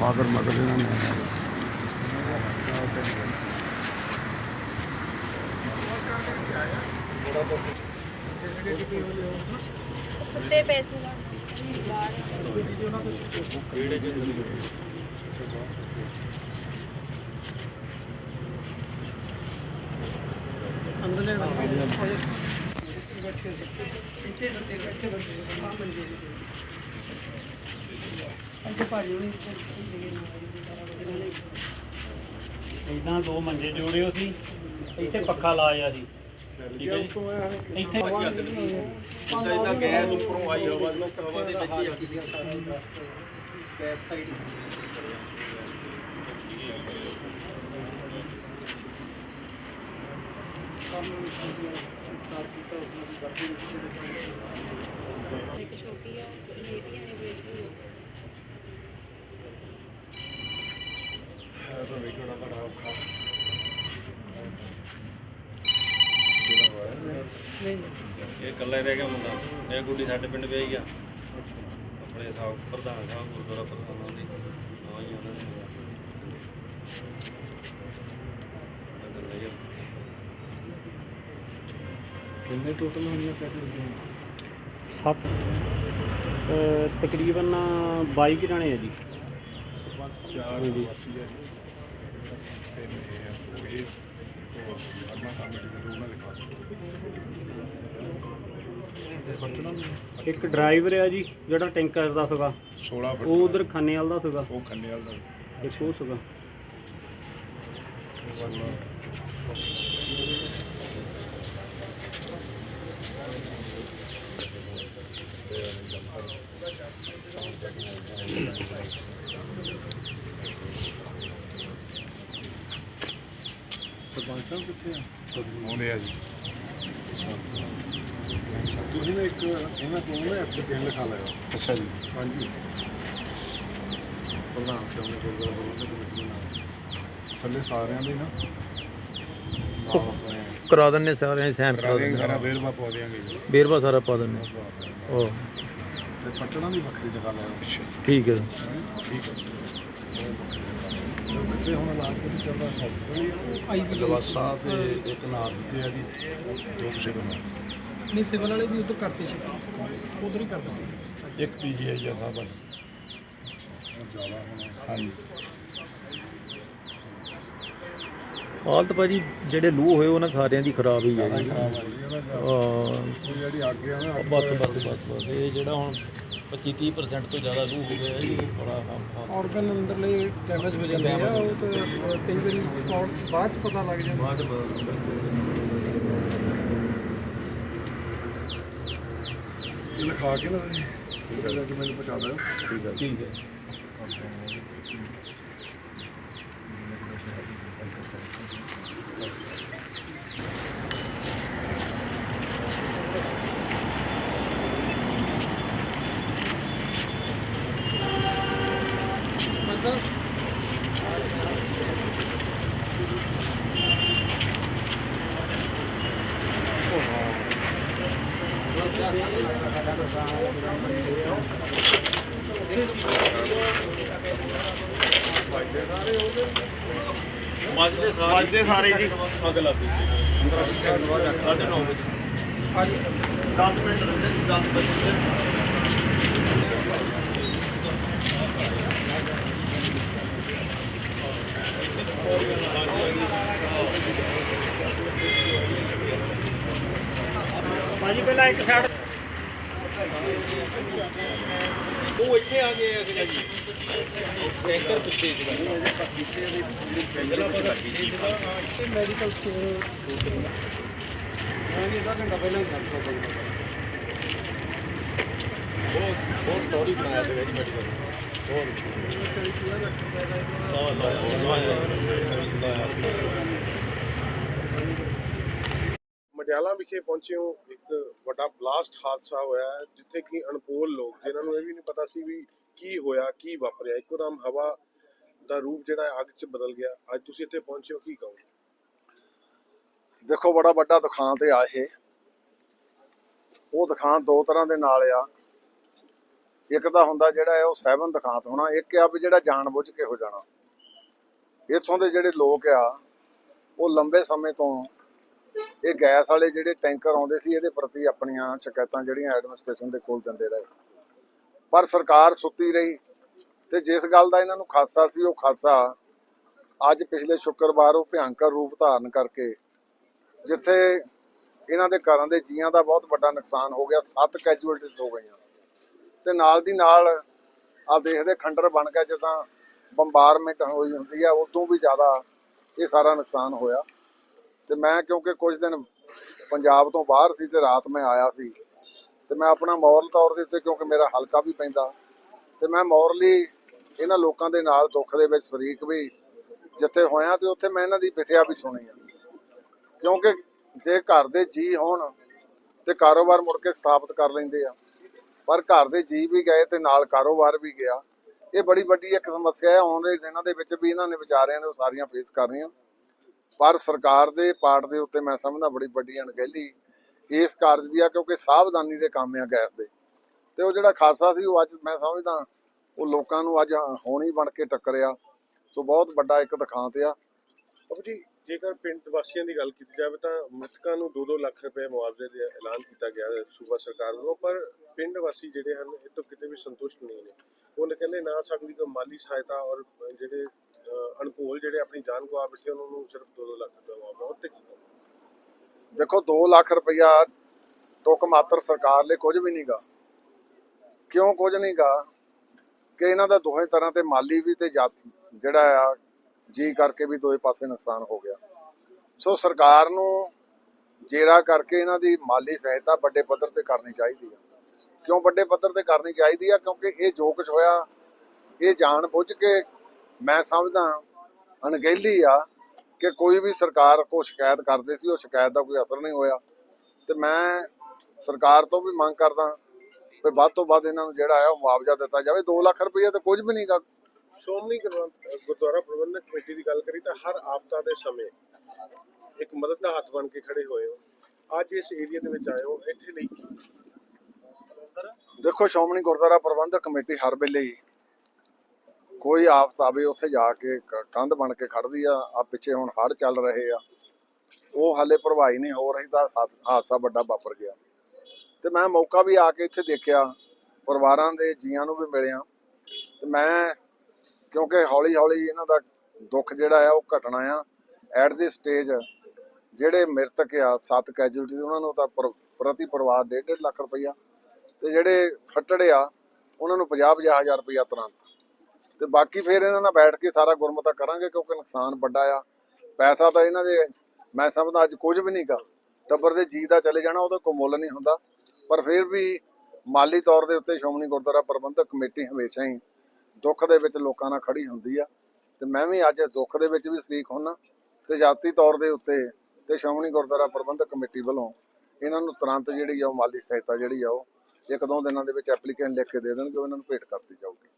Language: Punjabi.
ਫਾਦਰ ਮਦਰ ਇਹਨਾਂ ਨੇ। ਸੁੱਤੇ ਪਏ ਸੀ ਨਾ। ਬਾਹਰ ਇਦਾਂ ਦੋ ਮੰਜੇ ਜੋੜਿਓ ਸੀ ਇੱਥੇ ਪੱਖਾ ਲਾਇਆ ਸੀ ਠੀਕ ਹੈ ਜੀ? ਇੱਥੇ ਇਦਾਂ ਗੈਸ ਉੱਪਰੋਂ ਆਈ ਹਵਾ ਨੂੰ ਹਵਾ ਦੇ ਵਿੱਚ ਹੀ ਆਕੀ ਬੈਕ ਸਾਈਡ ਇੱਕ ਛੋਟੀ ਆ ਬੇਟੀਆਂ ਨੇ ਬੇਟੀ ਇਹ ਇਕੱਲਾ ਹੀ ਰਹਿ ਗਿਆ ਮੁੰਡਾ। ਇਹ ਗੁੱਡੀ ਸਾਡੇ ਪਿੰਡ ਵੇ ਗਿਆ ਆਪਣੇ ਸਾਹਿਬ ਪ੍ਰਧਾਨ ਸਾਹਿਬ ਗੁਰਦੁਆਰਾ ਪ੍ਰਧਾਨ ਉਹਨਾਂ ਦੀ ਹਾਂ ਜੀ ਉਹਨਾਂ ਨੇ। ਅੰਦਰ ਲੈ ਗਿਆ ਕਿੰਨੇ ਟੋਟਲ ਹੋਣੀਆਂ ਪੈਸੇ ਸੱਤ। ਅਹ ਤਕਰੀਬਨ 22 ਕੁ ਜਾਣੇ ਆ ਜੀ। ਚਾਰ ਹਾਂਜੀ। ਵਾਸੀ ਤੇ ਇਹ ਦੇ ਇੱਕ ਡਰਾਈਵਰ ਆ ਜੀ ਜਿਹੜਾ ਟੈਂਕਰ ਦਾ ਸੀਗਾ। 16 ਫੁੱਟ ਉਹ ਉਧਰ ਖੰਨੇ ਵਾਲ ਦਾ ਸੀਗਾ। ਉਹ ਖੰਨੇ ਵਾਲਾ ਦਾ ਇੱਕ ਉਹ ਸੀਗਾ। ਸਰਪੰਚ ਸਾਹਿਬ ਕਿੱਥੇ ਆ? ਆਉਂਦੇ ਆ ਜੀ। ਤੁਸੀਂ ਨਾ ਇੱਕ ਇਹਨਾਂ ਕੋਲ ਨਾ ਐਪਲੀਕੇਸ਼ਨ ਲਿਖਾ ਲਿਓ ਅੱਛਾ ਜੀ। ਹਾਂਜੀ। ਪ੍ਰਧਾਨ ਸਾਹਿਬ ਨੇ ਦੇ ਥੱਲੇ ਸਾਰਿਆਂ ਦੇ ਨਾ। ਕਰਾ ਦਿੰਨੇ ਸਾਰੇ ਸਾਈਨ ਕਰਾ ਦੇਂਗੇ ਸਾਰਾ ਦਿੰਨੇ ਵੇਰਵਾ ਪਾ ਦੇਾਂਗੇ ਜੀ। ਬੇਰਵਾ ਸਾਰਾ ਪਾ ਦਿੰਨੇ ਉਹ ਤੇ ਪਟਣਾ ਦੀ ਵੱਖਰੀ ਜਗ੍ਹਾ ਲਿਓ। ਠੀਕ ਹੈ। ਠੀਕ ਹੈ। ਜੋ ਬੱਚੇ ਹੁਣ ਇਲਾਜ ਕਿਤੇ ਚੱਲਦਾ ਸਭ ਦਵਾਸਾ ਤੇ ਇੱਕ ਨਾਰ ਦਿੱਤੇ ਆ ਜੀ। ਦੋ ਕਿਸੇ ਬਣਾ ਨਹੀਂ ਸਿਵਲ ਵਾਲੇ ਵੀ ਉਧਰ ਕਰਤੇ ਸੀ। ਉਧਰ ਹੀ ਕਰਦਾ ਇੱਕ ਪੀਜੀਆਈ ਆ ਸਾਹਿਬ ਜ਼ਿਆਦਾ ਹੁਣ। ਹਾਂਜੀ। ਹਾਲਤ ਭਾਜੀ ਜਿਹੜੇ ਲੂ ਹੋਏ ਉਹਨਾਂ ਸਾਰਿਆਂ ਦੀ ਖਰਾਬ ਹੀ ਹੈ ਜੀ। ਹਾਂ, ਜਿਹੜੀ ਅੱਗ ਆ ਨਾ ਬਸ ਬਸ ਬਸ ਬਸ। ਇਹ ਜਿਹੜਾ ਹੁਣ 25 30% ਤੋਂ ਜ਼ਿਆਦਾ ਲੂ ਹੋ ਗਿਆ ਜੀ ਬੜਾ ਆਰਗਨ ਅੰਦਰਲੇ ਡੈਮੇਜ ਹੋ ਜਾਂਦੇ ਆ ਉਹ ਤੇ ਕਈ ਵਾਰੀ ਬਾਅਦ ਚ ਪਤਾ ਲੱਗ ਜਾਂਦਾ। ਬਾਅਦ ਚ ਇਹ ਲਿਖਾ ਕੇ ਨਾ ਮੈਨੂੰ ਪਹੁੰਚਾ ਦਿਓ। ਠੀਕ ਹੈ ਠੀਕ ਹੈ। ਵੱਜਦੇ ਸਾਰੇ ਵੱਜਦੇ ਸਾਰੇ ਜੀ। ਅੱਗ ਲੱਗ ਗਈ। ਸਾਢੇ ਨੌ ਵਜੇ। 10 ਮਿੰਟ ਰਹਿੰਦੇ 10 ਵਜੇ ਭਾਜੀ, ਪਹਿਲਾਂ ਇੱਕ ਸਾਈਡ ਉਹ ਇੱਥੇ ਆ ਗਏ ਸੀਗਾ ਜੀ ਟੈਂਕਰ ਪਿੱਛੇ ਸੀਗਾ ਤੇ ਮੈਡੀਕਲ ਸਟੋਰ ਮੈਂ ਵੀ ਅੱਧਾ ਘੰਟਾ ਪਹਿਲਾਂ ਹੀ ਕਰ ਸਕਦਾ ਬਹੁਤ ਬਹੁਤ ਟੌਰੀ ਬਣਾਇਆ ਸੀਗਾ ਜੀ ਮੈਡੀਕਲ ਮਟਿਆਲਾ ਵਿਖੇ ਪਹੁੰਚੇ ਹੋ ਇੱਕ ਵੱਡਾ ਬਲਾਸਟ ਹਾਦਸਾ ਹੋਇਆ ਹੈ, ਜਿੱਥੇ ਕਿ ਅਣਪੋਲ ਲੋਕ ਜਿਨ੍ਹਾਂ ਨੂੰ ਇਹ ਵੀ ਨਹੀਂ ਪਤਾ ਸੀ ਵੀ ਕੀ ਹੋਇਆ ਕੀ ਵਾਪਰਿਆ। ਇੱਕੋਦਮ ਹਵਾ ਦਾ ਰੂਪ ਜਿਹੜਾ ਅੱਗ 'ਚ ਬਦਲ ਗਿਆ। ਅੱਜ ਤੁਸੀਂ ਇੱਥੇ ਪਹੁੰਚੇ ਹੋ ਕੀ ਕਹੋਗੇ? ਦੇਖੋ ਬੜਾ ਵੱਡਾ ਦੁਕਾਨ ਤੇ ਇਹ। ਉਹ ਦੁਖਾਂਤ ਦੋ ਤਰ੍ਹਾਂ ਦੇ ਨਾਲ ਆ। ਇੱਕ ਤਾਂ ਹੁੰਦਾ ਜਿਹੜਾ ਹੈ ਉਹ ਸਹਿਬਨ ਦੁਖਾਂਤ ਹੋਣਾ ਇੱਕ ਆ ਵੀ ਜਿਹੜਾ ਜਾਣਬੁੱਝ ਕੇ ਹੋ ਜਾਣਾ। ਇਥੋਂ ਦੇ ਜਿਹੜੇ ਲੋਕ ਆ ਉਹ ਲੰਬੇ ਸਮੇਂ ਤੋਂ ਇਹ ਗੈਸ ਵਾਲੇ ਜਿਹੜੇ ਟੈਂਕਰ ਆਉਂਦੇ ਸੀ, ਇਹਦੇ ਪ੍ਰਤੀ ਆਪਣੀਆਂ ਸ਼ਿਕਾਇਤਾਂ ਜਿਹੜੀਆਂ ਐਡਮਿਨਿਸਟ੍ਰੇਸ਼ਨ ਦੇ ਕੋਲ ਦਿੰਦੇ ਰਹੇ। ਪਰ ਸਰਕਾਰ ਸੁੱਤੀ ਰਹੀ ਤੇ ਜਿਸ ਗੱਲ ਦਾ ਇਹਨਾਂ ਨੂੰ ਖਾਸਾ ਸੀ, ਉਹ ਖਾਸਾ ਅੱਜ ਪਿਛਲੇ ਸ਼ੁੱਕਰਵਾਰ ਉਹ ਭਿਆਨਕ ਰੂਪ ਧਾਰਨ ਕਰਕੇ, ਜਿੱਥੇ ਇਹਨਾਂ ਦੇ ਘਰਾਂ ਦੇ ਜੀਆਂ ਦਾ ਬਹੁਤ ਵੱਡਾ ਨੁਕਸਾਨ ਹੋ ਗਿਆ, ਸੱਤ ਕੈਜੂਅਲਟੀਜ਼ ਹੋ ਗਈਆਂ। ਤੇ ਨਾਲ ਦੀ ਨਾਲ ਆ ਦੇਖਦੇ ਖੰਡਰ ਬਣ ਗਿਆ, ਜਿੱਦਾਂ ਬੰਬਾਰਮੈਂਟ ਹੋਈ ਹੁੰਦੀ ਆ, ਉਦੋਂ ਵੀ ਜ਼ਿਆਦਾ ਇਹ ਸਾਰਾ ਨੁਕਸਾਨ ਹੋਇਆ। ਤੇ ਮੈਂ ਕਿਉਂਕਿ ਕੁਝ ਦਿਨ ਪੰਜਾਬ ਤੋਂ ਬਾਹਰ ਸੀ ਤੇ ਰਾਤ ਮੈਂ ਆਇਆ ਸੀ, ਤੇ ਮੈਂ ਆਪਣਾ ਮੌਰਲ ਤੌਰ ਦੇ ਉੱਤੇ ਕਿਉਂਕਿ ਮੇਰਾ ਹਲਕਾ ਵੀ ਪੈਂਦਾ, ਤੇ ਮੈਂ ਮੌਰਲੀ ਇਹਨਾਂ ਲੋਕਾਂ ਦੇ ਨਾਲ ਦੁੱਖ ਦੇ ਵਿੱਚ ਸ਼ਰੀਕ ਵੀ ਜਿੱਥੇ ਹੋਇਆ ਤੇ ਉੱਥੇ ਮੈਂ ਇਹਨਾਂ ਦੀ ਵਿਥਿਆ ਵੀ ਸੁਣੀ ਆ। ਕਿਉਂਕਿ ਜੇ ਘਰ ਦੇ ਜੀ ਹੋਣ ਤੇ ਕਾਰੋਬਾਰ ਮੁੜ ਕੇ ਸਥਾਪਿਤ ਕਰ ਲੈਂਦੇ ਆ, ਪਰ ਘਰ ਦੇ ਜੀ ਵੀ ਗਏ ਤੇ ਨਾਲ ਕਾਰੋਬਾਰ ਵੀ ਗਿਆ। ਇਹ ਬੜੀ ਵੱਡੀ ਇੱਕ ਸਮੱਸਿਆ ਹੈ, ਆਉਣ ਦੇ ਦਿਨਾਂ ਦੇ ਵਿੱਚ ਵੀ ਇਹਨਾਂ ਨੇ ਵਿਚਾਰਿਆਂ ਨੇ ਉਹ ਸਾਰੀਆਂ ਫੇਸ ਕਰਨੀਆਂ ਪਰ ਸਰਕਾਰ ਦੇ ਪਾਰਟ ਦੇ ਉੱਤੇ ਮੈਂ ਸਮਝਦਾ ਬੜੀ ਵੱਡੀ ਅਣਗਹਿਲੀ ਇਸ ਕਾਰਜ ਦੀ ਆ, ਕਿਉਂਕਿ ਸਾਵਧਾਨੀ ਦੇ ਕੰਮ ਆ ਗੈਸ ਦੇ। ਤੇ ਉਹ ਜਿਹੜਾ ਖਾਸਾ ਸੀ, ਉਹ ਅੱਜ ਮੈਂ ਸਮਝਦਾ, ਉਹ ਲੋਕਾਂ ਨੂੰ ਅੱਜ ਹੋਣੀ ਬਣ ਕੇ ਟੱਕਰਿਆ। ਸੋ ਬਹੁਤ ਵੱਡਾ ਇੱਕ ਦਿਖਾਂਤ ਆ। ਬਾਬੂ ਜੀ, ਜੇਕਰ ਪਿੰਡ ਵਾਸੀਆਂ ਦੀ ਗੱਲ ਕੀਤੀ ਜਾਵੇ ਤਾਂ ਮ੍ਰਿਤਕਾਂ ਨੂੰ 2-2 ਲੱਖ ਰੁਪਏ ਮੁਆਵਜ਼ੇ ਦਾ ਐਲਾਨ ਕੀਤਾ ਗਿਆ ਹੈ ਸੂਬਾ ਸਰਕਾਰ ਵੱਲੋਂ, ਪਰ ਪਿੰਡ ਵਾਸੀ ਜਿਹੜੇ ਹਨ, ਇਹ ਤੋਂ ਕਿਤੇ ਵੀ ਸੰਤੁਸ਼ਟ ਨਹੀਂ ਨੇ। ਉਹ ਕਹਿੰਦੇ ਨਾ ਸਾਡੀ ਕੋਈ ਮਾਲੀ ਸਹਾਇਤਾ ਔਰ ਜਿਹੜੇ ਅਣਭੋਲ ਜਿਹੜੇ ਆਪਣੀ ਜਾਨ ਗਵਾ ਬੈਠੇ, ਉਹਨਾਂ ਨੂੰ ਸਿਰਫ 2-2 ਲੱਖ ਰੁਪਏ ਮੁਆਵਜ਼ਾ ਉਹ ਤੇ ਦੇਖੋ 2 ਲੱਖ ਰੁਪਇਆ ਟੁੱਕ ਮਾਤਰ ਸਰਕਾਰ ਲਈ ਕੁਝ ਵੀ ਨਹੀਂਗਾ ਕਿਉਂ ਕੁਝ ਨਹੀਂਗਾ ਕਿ ਇਹਨਾਂ ਦਾ ਦੋਹੇ ਤਰ੍ਹਾਂ ਤੇ ਮਾਲੀ ਵੀ ਤੇ ਜਿਹੜਾ ਆ, ਜੀ ਕਰਕੇ ਵੀ ਦੋਏ ਪਾਸੇ ਨੁਕਸਾਨ ਹੋ ਗਿਆ। ਸੋ ਸਰਕਾਰ ਨੂੰ ਜੇਰਾ ਕਰਕੇ ਇਹਨਾਂ ਦੀ ਮਾਲੀ ਸਹਾਇਤਾ ਵੱਡੇ ਪੱਧਰ ਤੇ ਕਰਨੀ ਚਾਹੀਦੀ ਆ। ਕਿਉਂ ਵੱਡੇ ਪੱਧਰ ਤੇ ਕਰਨੀ ਚਾਹੀਦੀ ਆ? ਕਿਉਂਕਿ ਇਹ ਜੋ ਕੁਝ ਹੋਇਆ, ਇਹ ਜਾਣ ਬੁੱਝ ਕੇ ਮੈਂ ਸਮਝਦਾ ਅਣਗਹਿਲੀ ਆ ਕਿ ਕੋਈ ਵੀ ਸਰਕਾਰ ਕੋ ਸ਼ਿਕਾਇਤ ਕਰਦੇ ਸੀ ਉਹ ਸ਼ਿਕਾਇਤ ਦਾ ਕੋਈ ਅਸਰ ਨਹੀਂ ਹੋਇਆ। ਤੇ ਮੈਂ ਸਰਕਾਰ ਤੋਂ ਵੀ ਮੰਗ ਕਰਦਾ ਵੀ ਵੱਧ ਤੋਂ ਵੱਧ ਇਹਨਾਂ ਨੂੰ ਜਿਹੜਾ ਹੈ ਉਹ ਮੁਆਵਜ਼ਾ ਦਿੱਤਾ ਜਾਵੇ। 2 ਲੱਖ ਰੁਪਏ ਤੇ ਕੁਝ ਵੀ ਨਹੀਂਗਾ ਸ਼੍ਰੋਮਣੀ ਗੁਰਦੁਆਰਾ ਗੁਰਦੁਆਰਾ ਪ੍ਰਬੰਧਕ ਕਮੇਟੀ ਦੀ ਗੱਲ ਕਰੀ ਤਾਂ ਹਰ ਆਫਤਾ ਦੇ ਸਮੇਂ ਇੱਕ ਮਦਦ ਦਾ ਹੱਥ ਬਣ ਕੇ ਖੜੇ ਹੋਏ ਹੋ। ਅੱਜ ਇਸ ਏਰੀਆ ਦੇ ਵਿੱਚ ਆਏ ਹੋ ਇੱਥੇ ਲਈ ਦੇਖੋ ਸ਼੍ਰੋਮਣੀ ਗੁਰਦੁਆਰਾ ਪ੍ਰਬੰਧਕ ਕਮੇਟੀ ਹਰ ਵੇਲੇ ਹੀ ਕੋਈ ਆਫਤ ਆਵੇ, ਉੱਥੇ ਜਾ ਕੇ ਕੰਧ ਬਣ ਕੇ ਖੜਦੀ ਆ ਆ ਪਿੱਛੇ ਹੁਣ ਹੜ੍ਹ ਚੱਲ ਰਹੇ ਆ। ਉਹ ਹਾਲੇ ਭਰਵਾਈ ਨਹੀਂ ਹੋ ਰਹੀ ਤਾਂ ਹਾਦਸਾ ਵੱਡਾ ਵਾਪਰ ਗਿਆ। ਤੇ ਮੈਂ ਮੌਕਾ ਵੀ ਆ ਕੇ ਇੱਥੇ ਦੇਖਿਆ, ਪਰਿਵਾਰਾਂ ਦੇ ਜੀਆਂ ਨੂੰ ਵੀ ਮਿਲਿਆ। ਤੇ ਮੈਂ, ਕਿਉਂਕਿ ਹੌਲੀ ਹੌਲੀ ਇਹਨਾਂ ਦਾ ਦੁੱਖ ਜਿਹੜਾ ਆ, ਉਹ ਘਟਣਾ ਆ। ਐਟ ਦੀ ਸਟੇਜ, ਜਿਹੜੇ ਮ੍ਰਿਤਕ ਆ, ਸੱਤ ਕੈਜੂਲਟੀ ਉਹਨਾਂ ਨੂੰ ਤਾਂ ਪਰ- ਪ੍ਰਤੀ ਪਰਿਵਾਰ 1.5 ਲੱਖ ਰੁਪਈਆ। ਤੇ ਜਿਹੜੇ ਫੱਟੜੇ ਆ, ਉਹਨਾਂ ਨੂੰ 50 ਹਜ਼ਾਰ ਰੁਪਇਆ ਤੁਰੰਤ। ਤੇ ਬਾਕੀ ਫਿਰ ਇਹਨਾਂ ਨਾਲ ਬੈਠ ਕੇ ਸਾਰਾ ਗੁਰਮਤਾ ਕਰਾਂਗੇ ਕਿਉਂਕਿ ਨੁਕਸਾਨ ਵੱਡਾ ਆ। ਪੈਸਾ ਤਾਂ ਇਹਨਾਂ ਦੇ ਮੈਂ ਸਮਝਦਾ ਅੱਜ ਕੁਝ ਵੀ ਨਹੀਂਗਾ ਟੱਬਰ ਦੇ ਜੀ ਦਾ ਚਲੇ ਜਾਣਾ, ਉਹਦਾ ਕੋਈ ਮੁੱਲ ਨਹੀਂ ਹੁੰਦਾ। ਪਰ ਫਿਰ ਵੀ ਮਾਲੀ ਤੌਰ ਦੇ ਉੱਤੇ ਸ਼੍ਰੋਮਣੀ ਗੁਰਦੁਆਰਾ ਪ੍ਰਬੰਧਕ ਕਮੇਟੀ ਹਮੇਸ਼ਾ ਹੀ ਦੁੱਖ ਦੇ ਵਿੱਚ ਲੋਕਾਂ ਨਾਲ ਖੜੀ ਹੁੰਦੀ ਆ। ਤੇ ਮੈਂ ਵੀ ਅੱਜ ਦੁੱਖ ਦੇ ਵਿੱਚ ਵੀ ਸ਼ਰੀਕ ਹੋਣਾ ਤੇ ਜਾਤੀ ਤੌਰ ਦੇ ਉੱਤੇ ਤੇ ਸ਼੍ਰੋਮਣੀ ਗੁਰਦੁਆਰਾ ਪ੍ਰਬੰਧਕ ਕਮੇਟੀ ਵੱਲੋਂ ਇਹਨਾਂ ਨੂੰ ਤੁਰੰਤ ਜਿਹੜੀ ਆ ਉਹ ਮਾਲੀ ਸਹਾਇਤਾ ਜਿਹੜੀ ਆ ਉਹ ਇੱਕ ਦੋ ਦਿਨਾਂ ਦੇ ਵਿੱਚ ਐਪਲੀਕੇਸ਼ਨ ਲਿਖ ਕੇ ਦੇ ਦੇਣਗੇ ਉਹਨਾਂ ਨੂੰ ਭੇਟ ਕਰਤੀ ਜਾਊਗੀ।